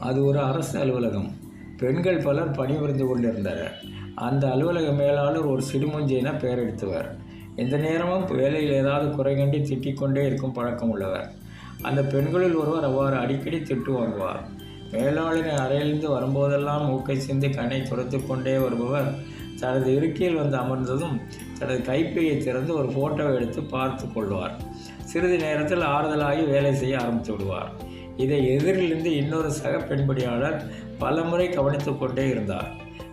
அது ஒரு அரசு அலுவலகம். பெண்கள் பலர் பணிபுரிந்து கொண்டிருந்தனர். அந்த அலுவலக மேலாளர் ஒரு சிடுமூஞ்சி பெயர் எடுத்தவர் எந்த நேரமும் வேலையில் ஏதாவது குறை கண்டு திட்டிக்கொண்டே இருக்கும் பழக்கம் உள்ளவர். அந்த பெண்களில் ஒருவர் அவ்வாறு அடிக்கடி திட்டு வாங்குவார். மேலாளரின் அறையிலிருந்து வரும்போதெல்லாம் மூக்கை சிந்து கண்ணை துடைத்து கொண்டே வருபவர் தனது இருக்கையில் வந்து அமர்ந்ததும் தனது கைப்பையை திறந்து ஒரு ஃபோட்டோவை எடுத்து பார்த்து கொள்வார். சிறிது நேரத்தில் ஆறுதலாகி வேலை செய்ய ஆரம்பித்து விடுவார். இதை எதிரிலிருந்து இன்னொரு சக பெண்படியாளர் பலமுறை கவனித்து கொண்டே இருந்தார்.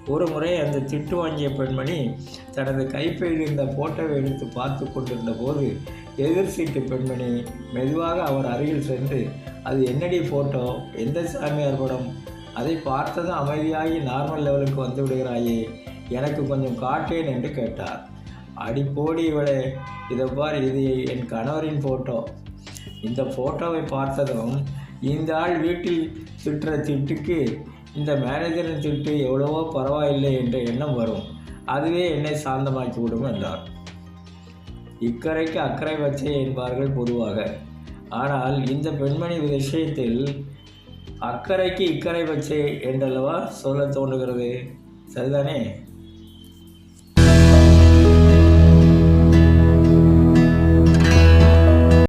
ஒரு முறை அந்த திட்டு வாங்கிய பெண்மணி தனது கைப்பையில் இருந்த ஃபோட்டோவை எடுத்து பார்த்து கொண்டிருந்த போது எதிர் சீட்டு பெண்மணி மெதுவாக அவர் அருகில் சென்று அது என்னடி ஃபோட்டோ எந்த சாமியார் படம்? அதை பார்த்ததும் அமைதியாகி நார்மல் லெவலுக்கு வந்து விடுகிறாயே எனக்கு கொஞ்சம் காட்டேன் என்று கேட்டார். அடிப்போடி இவளே இதை பார் இது என் கணவரின் ஃபோட்டோ இந்த ஃபோட்டோவை பார்த்ததும் இந்த ஆள் வீட்டில் திட்டுற திட்டுக்கு இந்த மேனேஜரின் திட்டு எவ்வளவோ பரவாயில்லை என்ற எண்ணம் வரும். அதுவே என்னை சாந்தமாக்கி விடும் என்றார். இக்கரைக்கு அக்கறை வச்சே என்பார்கள் பொதுவாக. ஆனால் இந்த பெண்மணி விஷயத்தில் அக்கறைக்கு இக்கரை வச்சே என்றல்லவா சொல்ல தோன்றுகிறது? சரிதானே?